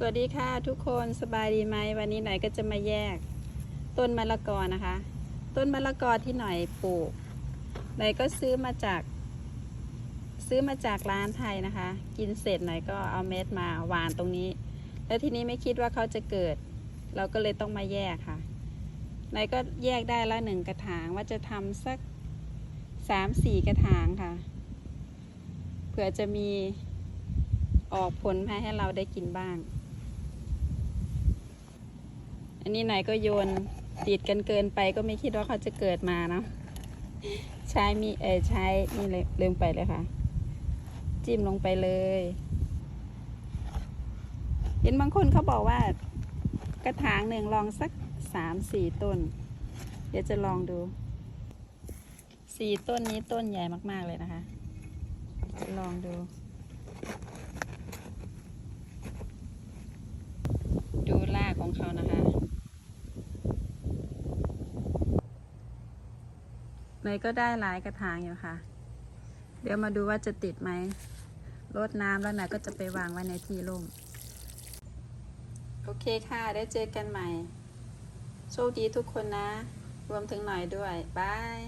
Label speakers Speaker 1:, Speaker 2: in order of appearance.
Speaker 1: สวัสดีค่ะทุกคนสบายดีไหมวันนี้หน่อยก็จะมาแยกต้นมะละกอนะคะ ต้นมะละกอที่หน่อยปลูกหน่อยก็ซื้อมาจาก ซื้อมาจากร้านไทยนะคะ กินเสร็จหน่อยก็เอาเม็ดมาหวานตรงนี้ แล้วทีนี้ไม่คิดว่าเขาจะเกิด เราก็เลยต้องมาแยกค่ะหน่อยก็แยกได้ละหนึ่งกระถางว่าจะทำสักสามสี่กระถางค่ะเผื่อจะมีออกผลมาให้เราได้กินบ้าง อันนี้ไหนก็โยนติดกันเกินไปก็ไม่คิดว่าเขาจะเกิดมาเนาะใช้มีเออใช้นี่เลยลืมไปเลยค่ะ จิ้มลงไปเลย เห็นบางคนเขาบอกว่า กระถางหนึ่งลองสักสามสี่ต้น เดี๋ยวจะลองดูสี่ต้นนี้ต้นใหญ่มาก ๆ เลยนะคะ ลองดู ดูรากของเขานะคะ เนยก็ได้หลายกระถางอยู่ค่ะ เดี๋ยวมาดูว่าจะติดไหมรดน้ำแล้วนายก็จะไปวางไว้ในที่ร่ม โอเคค่ะ ได้เจอกันใหม่ โชคดีทุกคนนะ รวมถึงหน่อยด้วย บาย